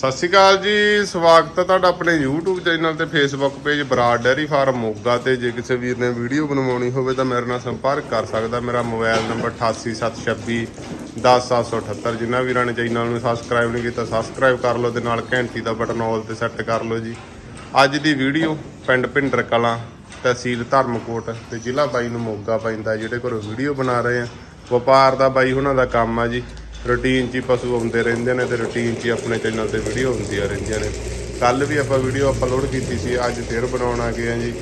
ਸਤਿ ਸ਼੍ਰੀ ਅਕਾਲ ਜੀ, ਸਵਾਗਤ ਹੈ ਤੁਹਾਡਾ ਆਪਣੇ YouTube ਚੈਨਲ ਤੇ Facebook page Brar dairy farm Moga ਤੇ। ਜੇ ਕਿਸੇ ਵੀਰ ਨੇ ਵੀਡੀਓ ਬਣਵਾਉਣੀ ਹੋਵੇ ਤਾਂ ਮੇਰੇ ਨਾਲ ਸੰਪਰਕ ਕਰ ਸਕਦਾ। ਮੇਰਾ ਮੋਬਾਈਲ ਨੰਬਰ 8876 10778 ਜਿਨ੍ਹਾਂ ਵੀਰਾਂ ਨੇ ਚੈਨਲ ਨੂੰ ਸਬਸਕ੍ਰਾਈਬ ਨਹੀਂ ਕੀਤਾ ਸਬਸਕ੍ਰਾਈਬ ਕਰ ਲਓ ਤੇ ਨਾਲ ਘੰਟੀ ਦਾ ਬਟਨ ਆਲ ਤੇ ਸੈੱਟ ਕਰ ਲਓ ਜੀ। ਅੱਜ ਦੀ ਵੀਡੀਓ ਪਿੰਡ ਭਿੰਡਰ ਕਲਾਂ, ਤਹਿਸੀਲ ਧਰਮਕੋਟ ਤੇ ਜ਼ਿਲ੍ਹਾ ਬਾਈ ਨੂੰ ਮੋਗਾ ਪੈਂਦਾ ਜਿਹੜੇ ਘਰੋਂ ਵੀਡੀਓ ਬਣਾ ਰਹੇ ਆ। ਵਪਾਰ ਦਾ ਬਾਈ ਉਹਨਾਂ ਦਾ ਕੰਮ ਆ ਜੀ। ਰੂਟੀਨ 'ਚ ਹੀ ਪਸ਼ੂ ਆਉਂਦੇ ਰਹਿੰਦੇ ਨੇ ਤੇ ਰੂਟੀਨ 'ਚ ਹੀ ਆਪਣੇ ਚੈਨਲ ਤੇ ਵੀਡੀਓ ਹੁੰਦੀਆਂ ਰਹਿੰਦੀਆਂ ਨੇ। ਕੱਲ ਵੀ ਆਪਾਂ ਵੀਡੀਓ ਅਪਲੋਡ ਕੀਤੀ ਸੀ, ਅੱਜ ਫਿਰ ਬਣਾਉਣ ਆ ਗਏ ਆ ਜੀ।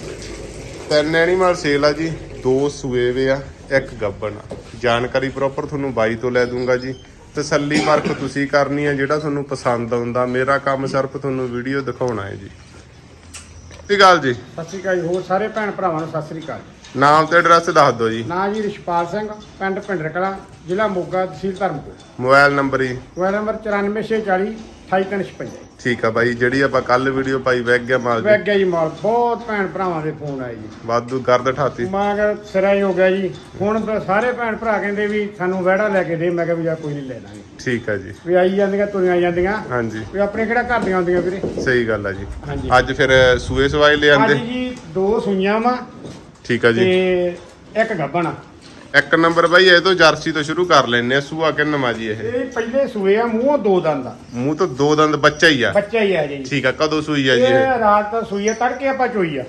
ਤਿੰਨ ਐਨੀਮਲ ਸੇਲ ਆ ਜੀ, ਦੋ ਸੂਏ ਵੇ ਆ, ਇੱਕ ਗੱਬਣ ਆ। ਜਾਣਕਾਰੀ ਪ੍ਰੋਪਰ ਤੁਹਾਨੂੰ ਬਾਈ ਤੋਂ ਲੈ ਦੂੰਗਾ ਜੀ। ਤਸੱਲੀ ਵਰਕ ਤੁਸੀਂ ਕਰਨੀ ਹੈ ਜਿਹੜਾ ਤੁਹਾਨੂੰ ਪਸੰਦ ਆਉਂਦਾ। ਮੇਰਾ ਕੰਮ ਸਿਰਫ ਤੁਹਾਨੂੰ ਵੀਡੀਓ ਦਿਖਾਉਣਾ ਹੈ ਜੀ। ਕੀ ਗੱਲ ਜੀ? ਸਤਿ ਸ਼੍ਰੀ ਅਕਾਲ ਜੀ, ਹੋਰ ਸਾਰੇ ਭੈਣ ਭਰਾਵਾਂ ਨੂੰ ਸਤਿ ਸ਼੍ਰੀ ਅਕਾਲ ਨਾਮ ਤੇ ਐਡਰੈਸ ਦੱਸ ਦਿਓ ਜੀ। ਨਾਂ ਜੀ ਰਿਸ਼ਪਾਲ ਸਿੰਘ ਪਿੰਡ ਭਿੰਡਰ ਕਲਾਂ ਜ਼ਿਲ੍ਹਾ ਮੋਗਾ ਤਹਿਸੀਲ ਧਰਮਪੁਰ। ਮੋਬਾਈਲ ਨੰਬਰ ਜੀ। ਮੋਬਾਈਲ ਨੰਬਰ 9440 28356 ਠੀਕ ਆ ਬਾਈ ਜਿਹੜੀ ਆਪਾਂ ਕੱਲ ਵੀਡੀਓ ਪਾਈ ਵੈਗ ਗਿਆ ਮਾਲ ਵੈਗ ਗਿਆ ਜੀ ਮਾਲ ਬਹੁਤ ਭੈਣ ਭਰਾਵਾਂ ਦੇ ਫੋਨ ਆਏ ਜੀ। ਵਾਧੂ ਗਰਦ ਠਾਤੀ। ਮੈਂ ਕਿਹਾ ਸਿਰਾ ਹੀ ਹੋ ਗਿਆ ਜੀ। ਹੁਣ ਤਾਂ ਸਾਰੇ ਭੈਣ ਭਰਾ ਕਹਿੰਦੇ ਵੀ ਸਾਨੂੰ ਵਹਿੜਾ ਲੈ ਕੇ ਦੇ ਮੈਂ ਕਿਹਾ ਵੀ ਜਾ ਕੋਈ ਨਹੀਂ ਲੈ ਲਾਂਗੇ। ਠੀਕ ਆ ਜੀ। ਵੀ ਆਈ ਜਾਂਦੀਆਂ ਤੁਰੀਆਂ ਜਾਂਦੀਆਂ। ਹਾਂਜੀ। ਵੀ ਆਪਣੇ ਕਿਹੜਾ ਘਰ ਦੀਆਂ ਆਉਂਦੀਆਂ ਵੀਰੇ? ਸਹੀ ਗੱਲ ਆ ਜੀ। ਹਾਂਜੀ। ਅੱਜ ਫਿਰ ਸੂਏ ਸਵਾਈ ਲੈ ਆਂਦੇ। ਜੀ ਦੋ ਸੂਈਆਂ ਵਾ। ਠੀਕ ਆ ਤੇ ਜੀ ਇੱਕ ਗੱਬਣ ਇੱਕ ਨੰਬਰ ਬਾਈ ਇਹ ਤੋਂ ਜਰਸੀ ਤੋਂ ਸ਼ੁਰੂ ਕਰ ਲੈਨੇ ਆ ਸੂਆ ਕਿੰਨਵਾ ਜੀ ਇਹ? ਇਹ ਪਹਿਲੇ ਸੂਏ ਆ ਮੂੰਹੋਂ ਦੋ ਦੰਦ ਆ। ਮੂੰਹ ਤੋਂ ਦੋ ਦੰਦ ਬੱਚਾ ਹੀ ਆ? ਬੱਚਾ ਹੀ ਆ ਜੀ। ਠੀਕ ਆ ਕਦੋਂ ਸੂਈ ਆ ਜੀ ਇਹ? ਇਹ ਰਾਤ ਤਾਂ ਸੂਈ ਆ ਤੜਕੇ ਆਪਾਂ ਚੋਈ ਆ।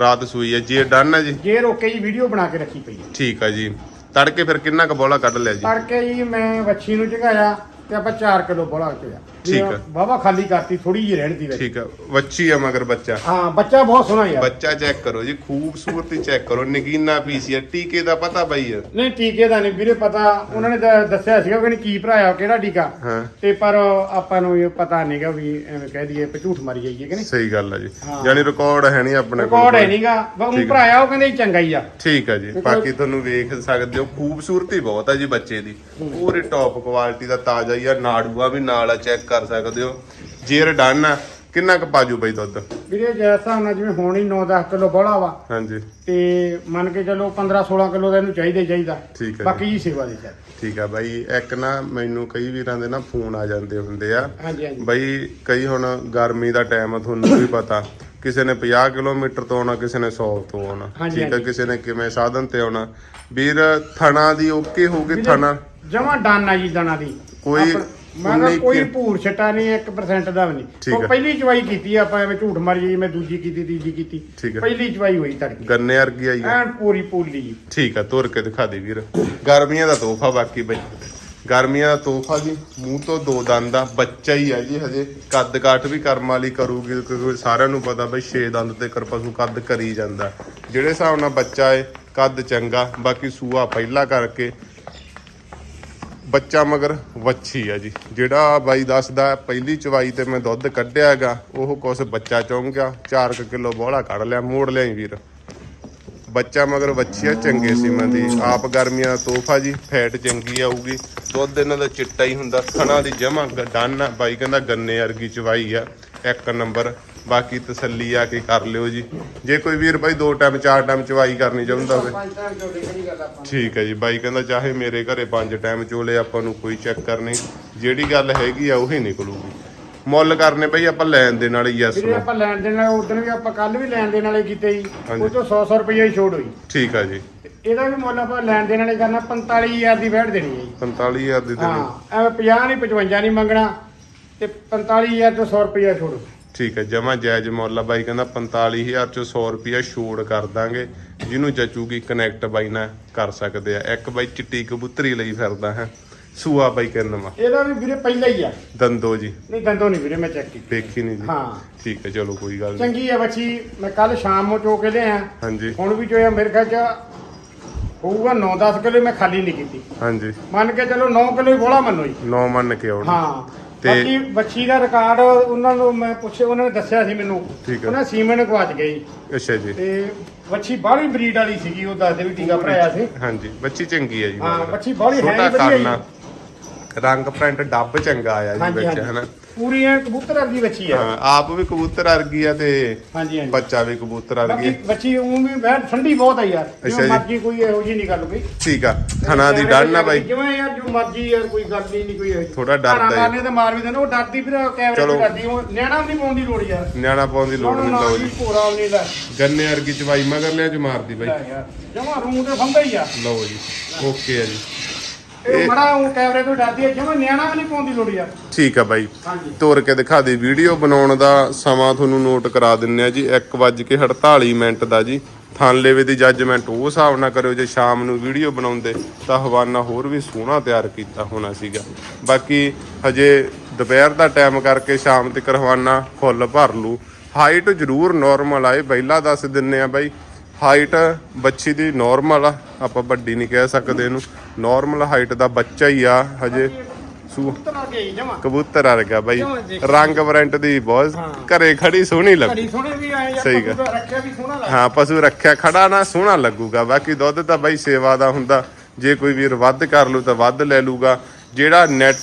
ਰਾਤ ਸੂਈ ਆ ਜੀ ਇਹ ਡਨ ਆ ਜੀ? ਜੇ ਰੋਕੇ ਜੀ ਵੀਡੀਓ ਬਣਾ ਕੇ ਰੱਖੀ ਪਈ ਆ। ਠੀਕ ਆ ਜੀ। ਤੜਕੇ ਫਿਰ ਕਿੰਨਾ ਕ ਬੋਲਾ ਕੱਢ ਲਿਆ ਜੀ? ਤੜਕੇ ਜੀ ਮੈਂ ਵੱਛੀ ਨੂੰ ਚਗਾਇਆ ਤੇ ਆਪਾਂ 4 ਕਿਲੋ ਬੋਲਾ ਚੋਇਆ ਠੀਕ ਆ। ਬਾਬਾ ਖਾਲੀ ਕਰਤੀ ਥੋੜੀ ਜਿਹੀ ਰਹਿਣ ਦੀ ਵਿੱਚ। ਠੀਕ ਆ ਵੱਛੀ ਆ ਮਗਰ ਬੱਚਾ। ਹਾਂ ਬੱਚਾ ਬਹੁਤ ਸੋਹਣਾ ਯਾਰ। ਬੱਚਾ ਚੈੱਕ ਕਰੋ ਜੀ ਖੂਬਸੂਰਤੀ ਚੈੱਕ ਕਰੋ ਨਗੀਨਾ ਪੀਸ ਆ ਟੀਕੇ ਦਾ ਪਤਾ ਬਾਈ ਆ। ਨਹੀਂ ਟੀਕੇ ਦਾ ਨਹੀਂ ਵੀਰੇ ਪਤਾ ਉਹਨਾਂ ਨੇ ਤਾਂ ਦੱਸਿਆ ਸੀਗਾ ਕਿ ਕੀ ਭਰਾਇਆ ਕਿਹੜਾ ਟੀਕਾ। ਹਾਂ। ਤੇ ਪਰ ਆਪਾਂ ਨੂੰ ਇਹ ਪਤਾ ਨਹੀਂਗਾ ਵੀ ਐਵੇਂ ਕਹਿ ਦਈਏ ਵੀ ਝੂਠ ਮਾਰੀ ਜਾਈਏ ਕਿ ਨਹੀਂ। ਸਹੀ ਗੱਲ ਆ ਜੀ। ਹਾਂ। ਯਾਨੀ ਰਿਕਾਰਡ ਹੈ ਨਹੀਂ ਆਪਣੇ ਕੋਲ ਰਿਕਾਰਡ ਹੈ ਨਹੀਂਗਾ ਉਹ ਠੀਕ। ਭਰਾਇਆ ਉਹ ਕਹਿੰਦੇ ਚੰਗਾ ਹੀ ਆ। ਠੀਕ ਆ ਜੀ। ਬਾਕੀ ਤੁਹਾਨੂੰ ਵੇਖ ਸਕਦੇ ਹੋ ਖੂਬਸੂਰਤੀ ਬਹੁਤ ਆ ਜੀ ਬੱਚੇ ਦੀ। ਪੂਰੀ ਟੌਪ ਕੁਆਲਿਟੀ ਦਾ ਤਾਜ਼ਾ ਹੀ ਆ ਨਾੜੂਆ ਵੀ ਨਾਲ ਆ ਚੈੱਕ ਕਰ ਸਕਦੇ ਹੋ। ਜੇਰ ਡਨ ਆ ਕਿੰਨਾ ਕੁ ਪਾਜੂ ਬਈ ਦੁੱਧ? ਵੀਰੇ ਜੈਸਾ ਹੁਣ ਜਿਵੇਂ ਹੁਣ ਹੀ 9-10 ਕਿਲੋ ਬੋਲਾ ਵਾ ਹਾਂਜੀ। ਤੇ ਮੰਨ ਕੇ ਚੱਲੋ 15-16 ਕਿਲੋ ਦਾ ਇਹਨੂੰ ਚਾਹੀਦਾ ਹੀ ਚਾਹੀਦਾ। ਠੀਕ ਹੈ ਜੀ। ਬਾਕੀ ਜੀ ਸੇਵਾ ਦੇ ਚੱਲ। ਠੀਕ ਆ ਬਾਈ ਇੱਕ ਨਾ ਮੈਨੂੰ ਕਈ ਵੀਰਾਂ ਦੇ ਨਾ ਫੋਨ ਆ ਜਾਂਦੇ ਹੁੰਦੇ ਆ। ਹਾਂਜੀ ਹਾਂਜੀ। ਬਈ ਕਈ ਹੁਣ ਗਰਮੀ ਦਾ ਟਾਈਮ ਆ ਤੁਹਾਨੂੰ ਵੀ ਪਤਾ। ਕਿਸੇ ਨੇ 50 ਕਿਲੋਮੀਟਰ ਤੋਂ ਆਉਣਾ ਕਿਸੇ ਨੇ 100 ਤੋਂ ਆਉਣਾ। ਠੀਕ ਆ। ਕਿਸੇ ਨੇ ਕਿਵੇਂ ਸਾਧਨ ਤੇ ਆਉਣਾ। ਵੀਰ ਥਣਾ ਦੀ ਓਕੇ ਹੋ ਗਈ ਥਣਾ? ਜਮਾ ਡਾਨ ਜੀ ਦਣਾ ਦੀ। ਕੋਈ ਮੈਂ ਕਿਹਾ ਕੋਈ ਭੂਰ ਛਟਾ ਨਹੀਂ 1% ਦਾ ਵੀ ਨਹੀਂ। ਉਹ। ਪਹਿਲੀ ਚਵਾਈ ਕੀਤੀ ਆਪਾਂ ਐਵੇਂ ਝੂਠ ਮਾਰੀ ਜਾਈਏ ਮੈਂ ਦੂਜੀ ਕੀਤੀ ਤੀਜੀ ਕੀਤੀ। ਪਹਿਲੀ ਚਵਾਈ ਹੋਈ ਤੜਕੀ। ਗੰਨੇ ਵਰਗੀ ਆਈ ਐਨ ਪੂਰੀ ਪੂਲੀ। ਜੀ ਠੀਕ ਆ ਤੁਰ ਕੇ ਦਿਖਾ ਦੇ ਵੀਰ। ਗਰਮੀਆਂ ਦਾ ਤੋਹਫਾ ਬਾਕੀ ਬਈ। ਗਰਮੀਆਂ ਦਾ ਤੋਹਫਾ ਜੀ ਮੂੰਹ ਤੋਂ ਦੋ ਦੰਦ ਦਾ ਬੱਚਾ ਹੀ ਆ ਜੀ ਹਜੇ। ਕੱਦ ਕਾਠ ਵੀ ਕਰਮ ਵਾਲੀ ਕਰੂਗੀ ਕਿਉਂਕਿ ਸਾਰਿਆਂ ਨੂੰ ਪਤਾ ਬਈ 6 ਦੰਦ ਤੇ ਕਰ ਪਸ਼ੂ ਕੱਦ ਕਰੀ ਜਾਂਦਾ। ਜਿਹੜੇ ਹਿਸਾਬ ਨਾਲ ਬੱਚਾ ਏ ਕੱਦ ਚੰਗਾ ਬਾਕੀ ਸੂਆ ਪਹਿਲਾ ਕਰਕੇ। ਬੱਚਾ ਮਗਰ ਵੱਛੀ ਆ ਜੀ। ਜਿਹੜਾ ਬਾਈ ਦੱਸਦਾ, ਪਹਿਲੀ ਚਵਾਈ ਤੇ ਮੈਂ ਦੁੱਧ ਕੱਢਿਆ ਹੈਗਾ, ਉਹ ਕੁਛ ਬੱਚਾ ਚੁੰਗ ਗਿਆ 4 ਕਿਲੋ ਬੋਲਾ ਕੱਢ ਲਿਆ, ਮੋੜ ਲਿਆ ਵੀਰ। ਬੱਚਾ ਮਗਰ ਵੱਛੀ ਆ, ਚੰਗੇ ਸੀਮਾ ਦੀ। ਆਪ ਗਰਮੀਆਂ ਦਾ ਤੋਹਫਾ ਜੀ, ਫੈਟ ਚੰਗੀ ਆਊਗੀ। ਦੁੱਧ ਇਹਨਾਂ ਦਾ ਚਿੱਟਾ ਹੀ ਹੁੰਦਾ ਥਣਾ ਦੀ ਜਮਾ ਡਨ ਆ। ਬਾਈ ਕਹਿੰਦਾ ਗੰਨੇ ਵਰਗੀ ਚਵਾਈ ਆ, ਇੱਕ ਨੰਬਰ। ਬਾਕੀ ਤਸੱਲੀ ਆ ਕੇ ਕਰ ਲਿਓ ਜੀ। ਜੇ ਕੋਈ ਵੀਰ ਬਾਈ ਦੋ ਟਾਈਮ ਚਾਰ ਟਾਈਮ ਚਵਾਈ ਕਰਨੀ ਚਾਹੁੰਦਾ ਹੋਵੇ। ਠੀਕ ਹੈ ਜੀ। ਬਾਈ ਕਹਿੰਦਾ ਚਾਹੇ ਮੇਰੇ ਘਰੇ ਪੰਜ ਟਾਈਮ ਚੋਲੇ ਆਪਾਂ ਨੂੰ ਕੋਈ ਚੱਕਰ ਨਹੀਂ। ਜਿਹੜੀ ਗੱਲ ਹੈਗੀ ਆ ਉਹੀ ਨਿਕਲੂਗੀ। ਮੁੱਲ ਕਰਨੇ ਬਈ ਆਪਾਂ ਲੈਣ ਦੇ ਨਾਲ ਯੈਸ ਵੀਰੇ ਆਪਾਂ ਲੈਣ ਦੇਣ ਨਾਲ ਉਦੋਂ ਵੀ ਆਪਾਂ ਕੱਲ ਵੀ ਲੈਣ ਦੇਣ ਵਾਲੇ ਕੀਤੇ ਜੀ। ਹਾਂਜੀ। ਉਹ ਤੋਂ 100-100 ਰੁਪਏ ਹੀ ਛੋੜ ਹੋਈ। ਠੀਕ ਆ ਜੀ। ਤੇ ਇਹਦਾ ਵੀ ਮੁੱਲ ਆਪਾਂ ਲੈਣ ਦੇਣ ਵਾਲੇ ਕਰਨਾ 45000 ਦੀ ਵੈਟ ਦੇਣੀ ਹੈ ਜੀ। 45000 ਦੀ ਹਾਂ ਦੇਣੀ ਐਵੇਂ 50 ਨਹੀਂ 55 ਨਹੀਂ ਮੰਗਣਾ ਤੇ 45000 ਤੋਂ 100 ਰੁਪਏ ਛੋੜ ਠੀਕ ਹੈ ਜਮਾ ਜਾਇਜ਼ ਮੁੱਲ ਆ। ਬਾਈ ਕਹਿੰਦਾ 45000 ਚੋਂ 100 ਰੁਪਿਆ ਛੋੜ ਕਰ ਦਾਂਗੇ। ਜਿਹਨੂੰ ਜਚੂਗੀ ਕਨੈਕਟ ਬਾਈ ਨਾਲ ਕਰ ਸਕਦੇ ਆ। ਇੱਕ ਬਾਈ ਚਿੱਟੀ ਕਬੂਤਰੀ ਲਈ ਫਿਰਦਾ ਹੈ। ਸੂਆ ਬਾਈ ਕਹਿੰਦਾ ਇਹਦਾ ਵੀ ਵੀਰੇ ਪਹਿਲਾਂ ਹੀ ਆ। ਦੰਦੋ ਜੀ। ਨਹੀਂ ਦੰਦੋਂ ਨਹੀਂ ਵੀਰੇ ਮੈਂ ਚੈੱਕ ਕੀਤੀ। ਦੇਖੀ ਨਹੀਂ ਜੀ। ਹਾਂ। ਠੀਕ ਹੈ ਚਲੋ ਕੋਈ ਗੱਲ ਨਹੀਂ। ਚੰਗੀ ਆ ਬੱਚੀ ਮੈਂ ਕੱਲ ਸ਼ਾਮ ਨੂੰ ਚੋ ਕੇ ਲਿਆ। ਹਾਂਜੀ। ਹੁਣ ਵੀ ਚੋਇਆ ਮੇਰੇ ਖਿਆਲ ਚ ਹੋਊਗਾ 9-10 ਕਿਲੋ ਮੈਂ ਖਾਲੀ ਨਹੀਂ ਕੀਤੀ। ਹਾਂਜੀ। ਮੰਨ ਕੇ ਚਲੋ 9 ਕਿਲੋ ਹੀ ਬੋਲਾ ਮੰਨੋ ਜੀ ਨੌ ਮੰਨ ਕੇ ਆਉਣਾ। ਹਾਂ। ਤੇ- ਬਾਕੀ ਬੱਚੀ ਦਾ ਰਿਕਾਰਡ ਉਹਨਾਂ ਨੂੰ ਮੈਂ ਪੁੱਛਿਆ ਉਹਨਾਂ ਨੇ ਦੱਸਿਆ ਸੀ ਮੈਨੂੰ ਠੀਕ। ਉਹਨਾਂ ਸੀਮਨ ਗਵਾਚ ਗਈ ਅੱਛਾ ਜੀ ਤੇ ਬੱਚੀ ਬਾਹਲੀ ਬਰੀਡ ਵਾਲੀ ਸੀਗੀ ਉਹ ਦੱਸਦੇ ਵੀ ਟੀਕਾ ਭਰਾਇਆ ਸੀ ਹਾਂਜੀ ਬੱਚੀ ਚੰਗੀ ਹੈ ਜੀ ਹਾਂ, ਮਗਰ। ਬੱਚੀ ਬਾਹਲੀ ਹੈ ਛੋਟਾ ਹੀ ਵਧੀਆ ਕਰਨਾ। ਰੰਗ ਪ੍ਰਿੰਟ ਡੱਬ ਚੰਗਾ ਆਇਆ ਜੀ ਹਾਂਜੀ, ਵਿੱਚ ਹਾਂਜੀ। ਹਨਾ ਪੂਰੀ ਐ ਕਬੂਤਰ ਵਰਗੀ ਬੱਚੀ ਆ। ਹਾਂ ਆਪ ਵੀ ਕਬੂਤਰ ਵਰਗੀ ਆ ਤੇ ਹਾਂਜੀ ਹਾਂਜੀ। ਬੱਚਾ ਵੀ ਕਬੂਤਰ ਵਰਗੀ। ਬਾਕੀ। ਬੱਚੀ ਉਹ ਵੀ ਵੈਰ ਠੰਡੀ ਬਹੁਤ ਆ ਯਾਰ। ਅੱਛਾ ਜੋ ਜੀ। ਮਰਜ਼ੀ ਕੋਈ ਇਹੋ ਜੀ ਨਹੀਂ ਗੱਲ ਕੋਈ। ਠੀਕ ਆ ਥਣਾ ਦੀ ਡਰ ਨਾ ਬਾਈ। ਜਿਵੇਂ ਯਾਰ ਜੋ ਮਰਜ਼ੀ ਯਾਰ ਕੋਈ ਗੱਲ ਹੀ ਨਹੀਂ ਕੋਈ ਇਹੋ ਜਿਹੀ। ਥੋੜ੍ਹਾ ਡਰਦਾ ਘਰਾਂ ਹੈ। ਮਾਰਨੇ ਤੇ ਮਾਰ ਵੀ ਦਿੰਦੇ ਉਹ ਡਰਦੀ ਫਿਰ ਕੈਮਰੇ ਚਲੋ। ਤੋਂ ਡਰਦੀ ਉਹ ਨਿਆਣਾ ਵੀ ਨਹੀਂ ਪਾਉਂਦੀ ਲੋੜ ਯਾਰ। ਨਿਆਣਾ ਪਾਉਣ ਦੀ ਲੋੜ ਨਹੀਂ ਲਓ ਜੀ। ਜੀ ਭੋਰਾ ਨਹੀਂ ਲੈ। ਗੰਨੇ ਵਰਗੀ ਚਵਾਈ ਮਗਰ ਲਿਆ ਚ ਮਾਰਦੀ ਬਾਈ। ਲੈ ਯਾਰ ਜਮਾ ਰੂਮ ਤੇ ਫੰਦਾ ਹੀ ਆ। ਲਓ ਜੀ ਓਕੇ ਆ ਜੀ। ਇਹ ਬੜਾ ਉਹ ਕੈਮਰੇ ਤੋਂ ਡਰਦੀ ਹੈ ਜਮਾ ਨਿਆਣਾ ਵੀ ਨਹੀਂ ਪਾਉਂਦੀ ਲੋੜ ਯਾਰ। ਠੀਕ ਆ ਬਾਈ। ਹਾਂਜੀ। ਤੋਰ ਕੇ ਦਿਖਾ ਦੇ ਵੀਡੀਓ ਬਣਾਉਣ ਦਾ ਸਮਾਂ ਤੁਹਾਨੂੰ ਨੋਟ ਕਰਾ ਦਿੰਨੇ ਆ ਜੀ 1:48 ਮਿੰਟ ਦਾ ਜੀ। ਥਾਨਲੇਵੇ ਦੀ ਜੱਜਮੈਂਟ ਉਹ ਹਿਸਾਬ ਨਾਲ ਕਰਿਓ ਜੇ ਸ਼ਾਮ ਨੂੰ ਵੀਡੀਓ ਬਣਾਉਂਦੇ ਤਾਂ ਹਵਾਨਾ ਹੋਰ ਵੀ ਸੋਹਣਾ ਤਿਆਰ ਕੀਤਾ ਹੋਣਾ ਸੀਗਾ। ਬਾਕੀ ਹਜੇ ਦੁਪਹਿਰ ਦਾ ਟਾਈਮ ਕਰਕੇ ਸ਼ਾਮ ਤੱਕ ਹਵਾਨਾ ਫੁੱਲ ਭਰ ਲੂ ਹਾਈਟ ਜ਼ਰੂਰ ਨਾਰਮਲ ਆਏ ਪਹਿਲਾਂ ਦੱਸ ਦਿੰਨੇ ਆ ਬਾਈ। ਹਾਈਟ ਬੱਚੀ ਦੀ ਨਾਰਮਲ ਆ ਆਪਾਂ ਵੱਡੀ ਨਹੀਂ ਕਹਿ ਸਕਦੇ ਇਹਨੂੰ। ਨਾਰਮਲ ਹਾਈਟ ਦਾ ਬੱਚਾ ਹੀ ਆ ਹਜੇ ਕਬੂਤਰ ਵਰਗਾ ਬਾਈ। ਕਿਉਂ ਦੇਖ- ਰੰਗ ਬਰੰਟ ਦੀ ਬਹੁਤ। ਘਰੇ ਖੜੀ ਸੋਹਣੀ ਲੱਗੂ। ਸਹੀ ਗੱਲ। ਹਾਂ ਪਸ਼ੂ ਰੱਖਿਆ ਖੜਾ ਨਾ ਸੋਹਣਾ ਲੱਗੂਗਾ। ਬਾਕੀ ਦੁੱਧ ਤਾਂ ਬਾਈ ਸੇਵਾ ਦਾ ਹੁੰਦਾ। ਜੇ ਕੋਈ ਵੀਰ ਵੱਧ ਕਰ ਲੂ ਤਾਂ ਵੱਧ ਲੈ ਲੂਗਾ। ਜਿਹੜਾ ਨੈਟ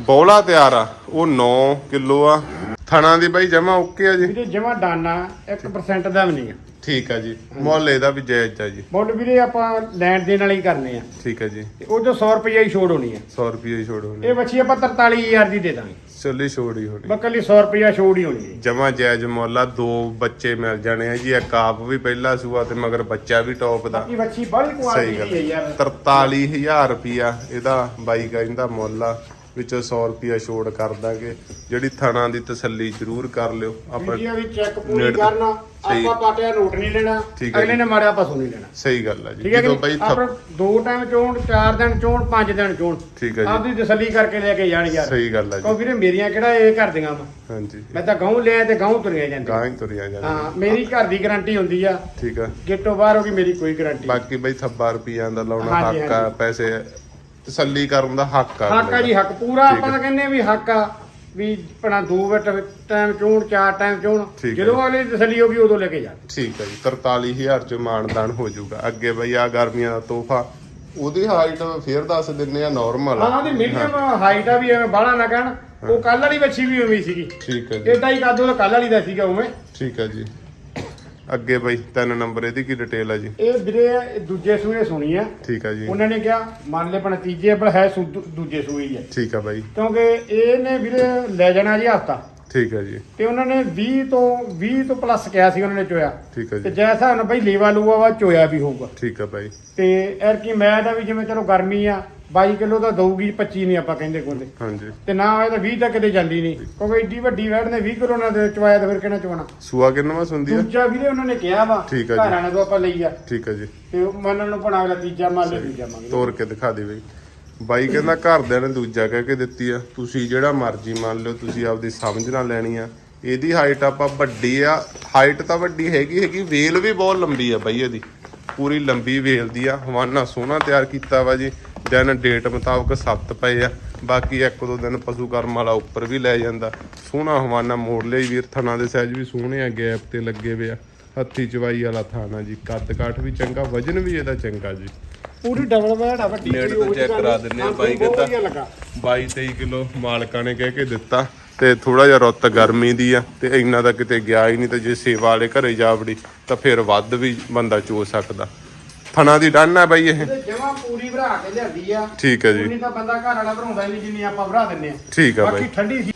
ਬੌਲਾ ਤਿਆਰ ਆ ਉਹ 9 ਕਿਲੋ ਆ। ਥਣਾ ਦੀ ਬਾਈ ਜਮਾ ਓਕੇ ਆ ਜੀ। ਜਮਾ ਦਾਨਾ 1% ਦਾ ਵੀ ਨਹੀਂ ਆ। ਠੀਕ ਆ ਜੀ। ਮੁੱਲ ਇਹਦਾ ਵੀ ਜਾਇਜ਼ ਆ ਜੀ। ਮੁੱਲ ਵੀਰੇ ਆਪਾਂ ਲੈਣ ਦੇਣ ਵਾਲੀ ਕਰਨੇ ਆ। ਠੀਕ ਆ ਜੀ। ਤੇ ਉਹ ਜੋ 100 ਰੁਪਏ ਹੀ ਛੋੜ ਹੋਣੀ ਆ। 100 ਰੁਪਏ ਹੀ ਛੋੜ ਹੋਣੀ ਇਹ ਬੱਚੀ ਆਪਾਂ 43000 ਦੀ ਦੇ ਦਾਂਗੇ। ਚੱਲੀ ਛੋੜ ਹੀ ਹੋਣੀ। ਬੱਕਲੀ 100 ਰੁਪਏ ਛੋੜ ਹੀ ਹੋਣੀ ਹੈ ਜਮਾ ਜਾਇਜ਼ ਮੁੱਲ ਆ ਦੋ ਬੱਚੇ ਮਿਲ ਜਾਣੇ ਆ ਜੀ ਇੱਕ ਆਪ ਵੀ ਪਹਿਲਾ ਸੂਆ ਤੇ ਮਗਰ ਬੱਚਾ ਵੀ ਟੌਪ ਦਾ। ਬਾਕੀ ਬੱਚੀ ਬੜੀ ਕੁਆਲਿਟੀ ਦੀ ਹੈ ਯਾਰ। 43000 ਰੁਪਿਆ ਇਹਦਾ ਬਾਈ ਕਹਿੰਦਾ ਮੁੱਲ ਆ ਵਿੱਚੋਂ 100 ਰੁਪਿਆ ਛੋੜ ਕਰ ਦਾਂਗੇ। ਜਿਹੜੀ ਥਣਾ ਦੀ ਤਸੱਲੀ ਜ਼ਰੂਰ ਕਰ ਲਿਓ। ਆਪਾਂ ਵੀਡੀਓ ਵੀ ਚੈੱਕ ਪੂਰੀ ਕਰਨਾ। ਸਹੀ। ਆਪਾਂ ਪਾਟਿਆ ਨੋਟ ਨਹੀਂ ਲੈਣਾ ਠੀਕ ਹੈ ਅਗਲੇ ਜੀ। ਨੇ ਮਾਰਿਆ ਪਸੂ ਨਹੀਂ ਲੈਣਾ। ਸਹੀ ਗੱਲ ਆ ਜੀ। ਠੀਕ ਹੈ ਜਦੋਂ ਕਿ ਬਾਈ ਆਪਾਂ ਦੋ ਟਾਈਮ ਚੋਣ ਚਾਰ ਦਿਨ ਚੋਣ ਪੰਜ ਦਿਨ ਚੋਣ। ਠੀਕ ਹੈ ਜੀ। ਆਪਦੀ ਤਸੱਲੀ ਕਰਕੇ ਲੈ ਕੇ ਜਾਣ ਯਾਰ। ਸਹੀ ਗੱਲ ਆ ਕਿਉਂ ਜੀ ਵੀਰੇ ਮੇਰੀਆਂ ਕਿਹੜਾ ਇਹ ਘਰ ਦੀਆਂ ਵਾ? ਹਾਂਜੀ। ਮੈਂ ਤਾਂ ਗਾਉਂ ਲਿਆ ਤੇ ਗਾਉਂ ਤੁਰੀਆਂ ਜਾਂਦੀਆਂ। ਗਾਂ ਹੀ ਤੁਰਿਆ ਜਾਂਦਾ ਹਾਂ ਮੇਰੀ ਘਰ ਦੀ ਗਾਰੰਟੀ ਹੁੰਦੀ ਆ। ਠੀਕ ਆ ਗੇਟੋਂ ਬਾਹਰ ਹੋ ਗਈ ਮੇਰੀ ਕੋਈ ਗਾਰੰਟੀ ਬਾਕੀ ਬਾਈ ਥੱਬਾ ਰੁਪਈਆਂ ਦਾ ਲਾਉਣਾ ਹਾਂਜੀ, ਹੱਕ ਆ ਹਾਂਜੀ। ਪੈਸੇ ਤਸੱਲੀ ਕਰਨ ਦਾ ਹੱਕ ਆ ਹੱਕ ਆ ਜੀ ਹੱਕ। ਪੂਰਾ ਠੀਕ ਆਪਾਂ ਹੈ। ਤਾਂ ਕਹਿੰਦੇ ਆ ਵੀ ਹੱਕ ਆ। ਵੀ ਪਣਾ ਦੋ ਵਟ ਟਾਈਮ ਚੋਣ ਚਾਰ ਟਾਈਮ ਚੋਣ ਠੀਕ ਹੈ। ਜਦੋਂ ਅਗਲੇ ਦੀ ਤਸੱਲੀ ਹੋ ਗਈ ਉਦੋਂ ਲੈ ਕੇ ਜਾ ਠੀਕ ਹੈ ਜੀ 43000 ਚ ਮਾਨਦਾਨ ਹੋ ਜਾਊਗਾ। ਅੱਗੇ ਬਈ ਆ ਗਰਮੀਆਂ ਦਾ ਤੋਹਫਾ ਉਹਦੀ ਹਾਈਟ ਫੇਰ ਦੱਸ ਦਿੰਨੇ ਆ ਨਾਰਮਲ ਹਾਂ ਉਹਦੀ ਮੀਡੀਅਮ ਹਾਈਟ ਆ ਵੀ ਐਵੇਂ ਬਾਹਲਾ ਨਾ ਕਹਿਣ। ਉਹ ਕੱਲ ਵਾਲੀ ਬੱਚੀ ਵੀ ਉਵੇਂ ਹੀ ਸੀਗੀ। ਠੀਕ ਹੈ ਜੀ। ਏਡਾ ਹੀ ਕਾਦੂ ਦਾ ਕੱਲ ਵਾਲੀ ਦਾ ਸੀਗਾ ਉਵੇਂ। ਠੀਕ ਹੈ ਜੀ। ਅੱਗੇ ਬਈ ਤਿੰਨ ਨੰਬਰ ਇਹਦੀ ਕੀ ਡਿਟੇਲ ਆ ਜੀ? ਇਹ ਵੀਰੇ ਇਹ ਦੂਜੇ ਸੂਏ ਸੁਣੀ ਆ। ਠੀਕ ਆ ਜੀ। ਉਹਨਾਂ ਨੇ ਕਿਹਾ ਮੰਨ ਲੈ ਪਣਾ ਤੀਜੇ ਪਰ ਹੈ ਸੂ- ਦੂ- ਦੂਜੇ ਸੂਏ ਹੀ ਹੈ ਠੀਕ ਆ ਬਾਈ। ਕਿਉਂਕਿ ਇਹਨੇ ਵੀਰੇ ਲੈ ਜਾਣਾ ਜੀ ਹਫਤਾ। ਠੀਕ ਆ ਜੀ। ਤੇ ਉਹਨਾਂ ਨੇ 20 ਤੋਂ 20 ਤੋਂ ਪਲੱਸ ਕਿਹਾ ਸੀ ਉਹਨਾਂ ਨੇ ਚੋਇਆ। ਠੀਕ ਆ ਤੇ ਜੀ ਜੈਸਾ ਹੁਣ ਬਈ ਲੇਵਾ ਲੂਆ ਵਾ ਚੋਇਆ ਵੀ ਹੋਊਗਾ। ਠੀਕ ਆ ਬਾਈ। ਤੇ ਐਰ ਕੀ ਮੈਂ ਤਾਂ ਵੀ ਜਿਵੇਂ ਚਲੋ ਗਰਮੀ ਆ 22 ਕਿਲੋ ਤਾਂ ਦਊਗੀ 25 ਨਹੀਂ ਆਪਾਂ ਕਹਿੰਦੇ ਕੋਲੇ। ਹਾਂਜੀ। ਤੇ ਨਾ ਇਹ ਤਾਂ 20 ਤੱਕ ਕਿਤੇ ਜਾਂਦੀ ਨਹੀਂ ਕਿਉਂਕਿ ਏਡੀ ਵੱਡੀ ਵੈੜ ਨੇ 20 ਕਿਲੋ ਨਾਲ ਦੇ ਚਵਾਇਆ ਤਾਂ ਫਿਰ ਕਿਹਨਾਂ ਚਵਾਣਾ ਸੂਆ ਕਿੰਨਵਾ ਸੁੰਦੀ ਆ? ਦੂਜਾ ਵੀਰੇ ਉਹਨਾਂ ਨੇ ਕਿਹਾ ਵਾ ਠੀਕ ਆ ਜੀ। ਘਰਾਂ ਤੋਂ ਆਪਾਂ ਲਈ ਆ। ਠੀਕ ਆ ਜੀ। ਤੇ ਉਹ ਮੰਨਣ ਨੂੰ ਬਣਾ ਅਗਲਾ ਤੀਜਾ ਮੰਨ ਲੈ ਤੀਜਾ ਮੰਗ ਲਿਆ। ਤੋਰ ਕੇ ਦਿਖਾ ਦੇ ਬਈ। ਬਾਈ ਕਹਿੰਦਾ ਘਰਦਿਆਂ ਨੇ ਦੂਜਾ ਕਹਿ ਕੇ ਦਿੱਤੀ ਆ ਤੁਸੀਂ ਜਿਹੜਾ ਮਰਜ਼ੀ ਮੰਨ ਲਓ ਤੁਸੀਂ ਆਪਦੀ ਸਮਝ ਨਾਲ ਲੈਣੀ ਆ। ਇਹਦੀ ਹਾਈਟ ਆਪਾਂ ਵੱਡੀ ਆ ਹਾਈਟ ਤਾਂ ਵੱਡੀ ਹੈਗੀ ਹੈਗੀ ਵੇਲ ਵੀ ਬਹੁਤ ਲੰਬੀ ਆ ਬਾਈ ਇਹਦੀ। ਪੂਰੀ ਲੰਬੀ ਵੇਲ ਦੀ ਆ ਹਵਾਨਾ ਸੋਹਣਾ ਤਿਆਰ ਕੀਤਾ ਵਾ ਜੀ। ਦਿਨ ਡੇਟ ਮੁਤਾਬਕ ਸੱਤ ਪਏ ਆ। ਬਾਕੀ ਇੱਕ ਦੋ ਦਿਨ ਪਸ਼ੂ ਕਰਮ ਵਾਲਾ ਉੱਪਰ ਵੀ ਲੈ ਜਾਂਦਾ। ਸੋਹਣਾ ਹਵਾਨਾ ਮੋੜ ਲਈ ਵੀਰ ਥਣਾ ਦੇ ਸਾਈਜ਼ ਵੀ ਸੋਹਣੇ ਆ ਗੈਪ ਤੇ ਲੱਗੇ ਵੇ ਆ। ਹੱਥੀ ਚਵਾਈ ਵਾਲਾ ਥਾਣਾ ਜੀ ਕੱਦ ਕਾਠ ਵੀ ਚੰਗਾ ਵਜਨ ਵੀ ਇਹਦਾ ਚੰਗਾ ਜੀ। ਪੂਰੀ ਡਬਲ ਵੈੜ ਆ ਵੱਡੀ ਨੇੜ ਤੋਂ ਜਿਹੀ ਕਰਾ ਦਿੰਦੇ ਆ, ਬਾਈ ਕਹਿੰਦਾ। ਵਧੀਆ ਲੱਗਾ। 22 23 ਕਿਲੋ ਮਾਲਕਾਂ ਨੇ ਕਹਿ ਕੇ ਦਿੱਤਾ ਤੇ ਥੋੜਾ ਜਿਹਾ ਰੁੱਤ ਗਰਮੀ ਦੀ ਆ ਤੇ ਇੰਨਾ ਤਾਂ ਕਿਤੇ ਗਿਆ ਹੀ ਨਹੀਂ ਤੇ ਜੇ ਸੇਵਾ ਵਾਲੇ ਘਰੇ ਜਾ ਵੜੀ ਤਾਂ ਫਿਰ ਵੱਧ ਵੀ ਬੰਦਾ ਚੋ ਸਕਦਾ। ਥਣਾ ਦੀ ਡੰਨ ਆ ਬਾਈ ਇਹ। ਜਮਾ ਪੂਰੀ ਭਰਾ ਕੇ ਲਿਆਂਦੀ ਆ। ਠੀਕ ਹੈ ਜੀ। ਉਨੀ ਤਾਂ ਬੰਦਾ ਘਰ ਵਾਲਾ ਭਰਾਉਂਦਾ ਹੀ ਨਹੀਂ ਜਿੰਨੀ ਆਪਾਂ ਭਰਾ ਦਿੰਨੇ ਆ। ਠੀਕ ਆ ਬਾਕੀ ਠੰਡੀ ਸੀ।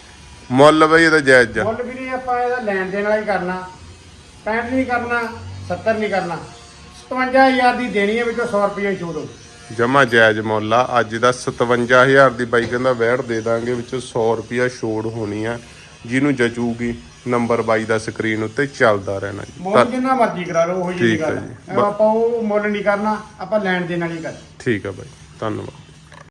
ਮੁੱਲ ਬਾਈ ਇਹਦਾ ਜਾਇਜ਼ ਆ। ਮੁੱਲ ਵੀ ਨਹੀਂ ਆਪਾਂ ਇਹਦਾ ਲੈਣ ਦੇਣ ਵਾਲਾ ਹੀ ਕਰਨਾ। 65 ਨਹੀਂ ਕਰਨਾ 70 ਨਹੀਂ ਕਰਨਾ। 57000 ਦੀ ਦੇਣੀ ਹੈ ਵਿੱਚੋਂ 100 ਰੁਪਏ ਛੋੜੋ। ਜਮਾ ਜਾਇਜ਼ ਮੁੱਲ ਆ। ਅੱਜ ਦਾ 57000 ਦੀ ਬਾਈ ਕਹਿੰਦਾ ਵੈੜ ਦੇ ਦਾਂਗੇ ਵਿੱਚੋਂ 100 ਰੁਪਿਆ ਛੋੜ ਹੋਣੀ ਆ। ਜਿਹਨੂੰ ਜਚੂਗੀ। ਨੰਬਰ 22 ਦਾ ਸਕਰੀਨ ਉੱਤੇ ਚੱਲਦਾ ਰਹਿਣਾ ਜੀ ਮੁੱਲ ਜਿੰਨਾ ਮਰਜ਼ੀ ਕਰਾ ਲਓ ਉਹ ਜਿਹੀ ਠੀਕ ਹੈ ਗੱਲ ਜੀ। ਹੈ। ਆਪਾਂ ਉਹ ਮੁੱਲ ਨਹੀਂ ਕਰਨਾ ਆਪਾਂ ਲੈਣ ਦੇਣ ਵਾਲੀ ਕਰ ਠੀਕ ਆ ਬਾਈ ਧੰਨਵਾਦ